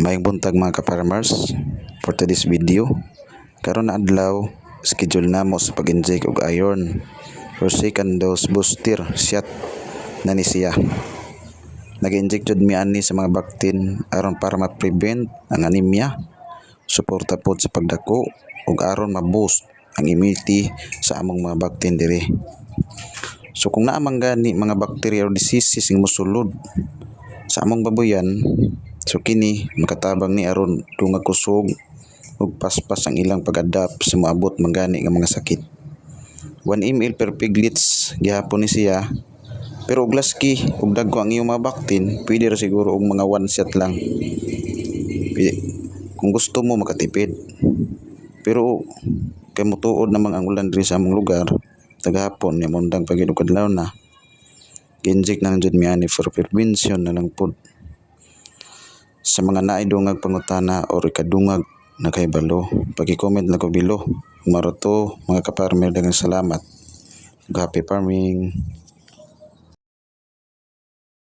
Mayang buntag mga ka-farmers for today's video. Karon na adlaw schedule namo sa pag-inject og iron for second dose booster shot na ni siya. Nag-inject jud mi ani sa mga baktin aron para ma-prevent ang anemia, suporta pod sa pagdako ug aron ma-boost ang immunity sa among mga baktin diri. So kung naa man gani mga bacteria or diseases sing mosulod sa among baboyan, so kini makatabang ni aron dungag kusog ug paspas ang ilang pag-adapt sa moabot man gani nga mga sakit. 1 ml per piglets gihapon ni siya pero og laski ug dagko ang iyong mga baktin, pwede ra siguro og mga one shot lang. Pwede, kung gusto mo makatipid. Pero kay mutuod namang ang ulan diri sa among lugar, tagahapon ni mundang pagid og adlaw na. Ginjik na lang jud mi ani for prevention na lang pod. Sa mga naay dungag pangutana or ikadungag na kay balo, pagi-comment lang ko bilo. Kung maro to, mga ka-farmer daghang salamat. Happy farming.